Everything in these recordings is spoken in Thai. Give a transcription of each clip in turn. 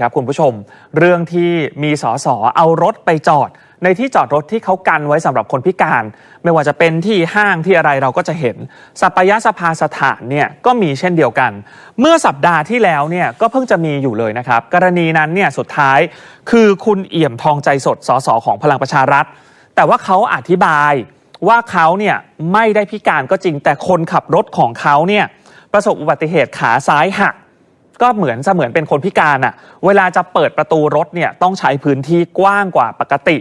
ครับคุณผู้ชม เรื่องที่มีสสเอารถไปจอด ในที่จอดรถที่เขากันไว้สำหรับคนพิการ ไม่ว่าจะเป็นที่ห้างที่อะไรเราก็จะเห็นสัปยสภาสถานเนี่ยก็มีเช่นเดียวกัน เมื่อสัปดาห์ที่แล้วเนี่ยก็เพิ่งจะมีอยู่เลยนะครับ กรณีนั้นเนี่ยสุดท้ายคือคุณเอี่ยมทองใจสดสสของพลังประชารัฐ แต่ว่าเขาอธิบายว่าเขาเนี่ยไม่ได้พิการก็จริงแต่คนขับรถของเขาเนี่ยประสบอุบัติเหตุขาซ้ายหัก ก็เหมือนเสมือนเป็นคนพิการอะเวลาจะเปิดประตูรถเนี่ยต้องใช้พื้นที่กว้างกว่าปกติ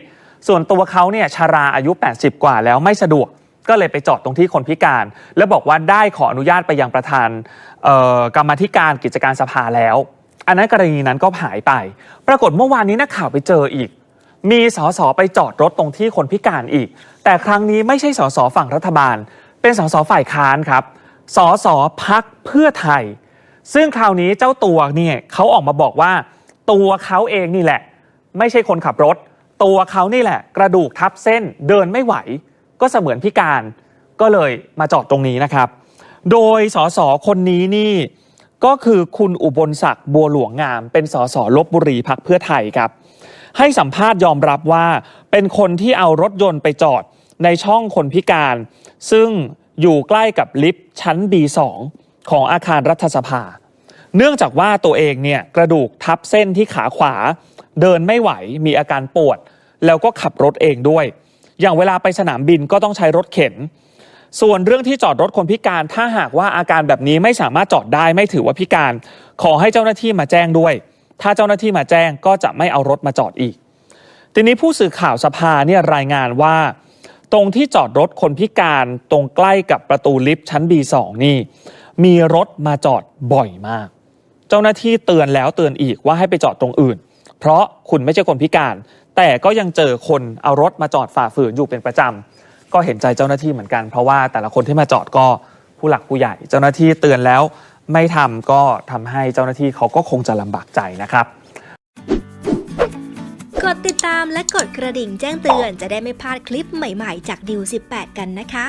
ส่วนตัวเขาเนี่ยชาราอายุ 80 กว่าแล้วไม่สะดวกก็เลยไปจอดตรงที่คนพิการ แล้วบอกว่าได้ขออนุญาตไปยังประธานกรรมธิการกิจการสภาแล้ว อันนั้นกรณีนั้นก็หายไป ปรากฏเมื่อวานนี้นักข่าวไปเจออีก มีสสไปจอดรถตรงที่คนพิการอีก แต่ครั้งนี้ไม่ใช่สสฝั่งรัฐบาล เป็นสสฝ่ายค้านครับสสพักเพื่อไทย ซึ่งคราวนี้เจ้าตัวเนี่ยเขาออกมาบอกว่า ตัวเขาเองนี่แหละ ไม่ใช่คนขับรถ ตัวเขานี่แหละ กระดูกทับเส้นเดินไม่ไหว ก็เสมือนพิการก็เลยมาจอดตรงนี้นะครับ โดยสสคนนี้นี่ก็คือคุณอุบลศักดิ์บัวหลวงงาม เป็นสสลบบุรีพักเพื่อไทยครับ ให้สัมภาษณ์ยอมรับว่า เป็นคนที่เอารถยนต์ไปจอดในช่องคนพิการ ซึ่งอยู่ใกล้กับลิฟต์ชั้น B2 ของอาคารรัฐสภา เนื่องจากว่าตัวเองเนี่ยกระดูกทับเส้นที่ขาขวา เดินไม่ไหวมีอาการปวด แล้วก็ขับรถเองด้วย อย่างเวลาไปสนามบินก็ต้องใช้รถเข็น ส่วนเรื่องที่จอดรถคนพิการถ้าหากว่าอาการแบบนี้ไม่สามารถจอดได้ไม่ถือว่าพิการ ขอให้เจ้าหน้าที่มาแจ้งด้วย ถ้าเจ้าหน้าที่มาแจ้งก็จะไม่เอารถมาจอดอีก ทีนี้ผู้สื่อข่าวสภาเนี่ยรายงานว่า ตรงที่จอดรถคนพิการตรงใกล้กับประตูลิฟต์ชั้น B2 นี่มีรถมาจอดบ่อยมาก เจ้าหน้าที่เตือนแล้วเตือนอีกว่าให้ไปจอดตรงอื่น เพราะคุณไม่ใช่คนพิการ แต่ก็ยังเจอคนเอารถมาจอดฝ่าฝืนอยู่เป็นประจำก็เห็นใจเจ้าหน้าที่เหมือนกัน เพราะว่าแต่ละคนที่มาจอดก็ผู้หลักผู้ใหญ่ เจ้าหน้าที่เตือนแล้วไม่ทำก็ทำให้เจ้าหน้าที่เขาก็คงจะลำบากใจนะครับกดติดตามและกดกระดิ่งแจ้งเตือนจะได้ไม่พลาดคลิปใหม่ๆ จากดิว18 กันนะคะ